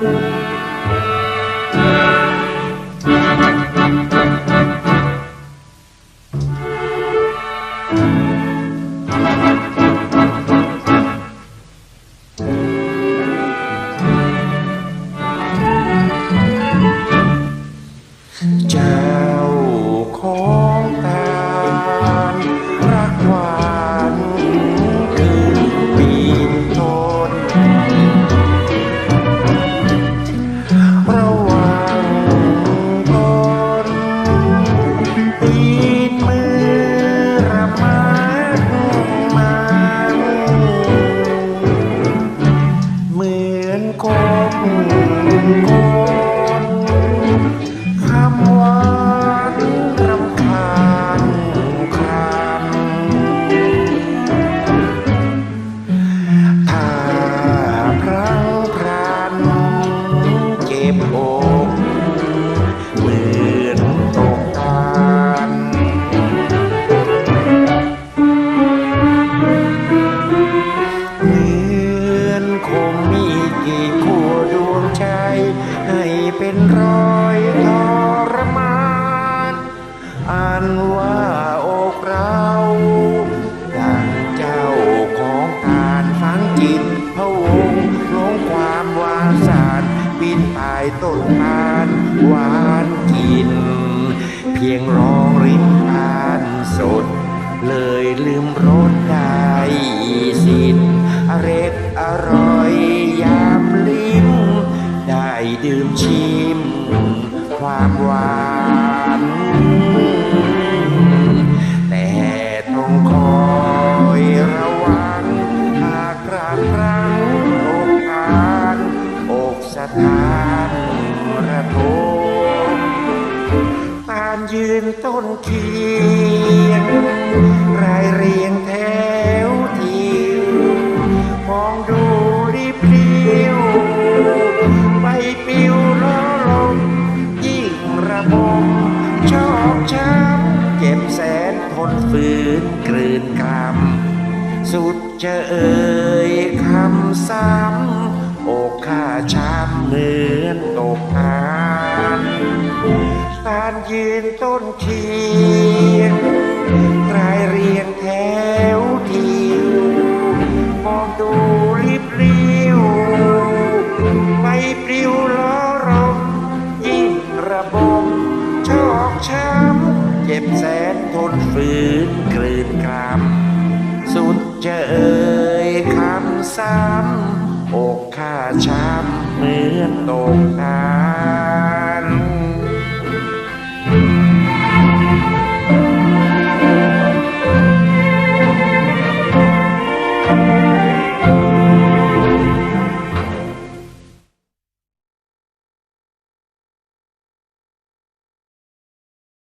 เอ เป็นรอยทรมานอันว่าอกเราดังเจ้าของการฟังจิตพะวงหลงความวานสารปีนป่ายต้นทานหวานกิน เพียงร้องริมทานสด เลยลืมรสได้ ดื่มชิม ความหวาน แต่ต้องคอยระวัง หากกระครั้งอกทานอกสถานระทมตานยืนต้นเคียงรายเรียงแฝืนกลืนคำสุดจะเอ่ยคำซ้ำอกข้าช้ำเหมือนตกทานตานยืนต้นเคียงรายเรียงแถวทิวมองดูริบริวไปปลิวล้อรมยิ่งระบมชอกช้ำ จ็บแสนทนฝืนกลืนกราม สุดจะเอ่ยคำซ้ำอกข้าช้ำเหมือนตกน้ำ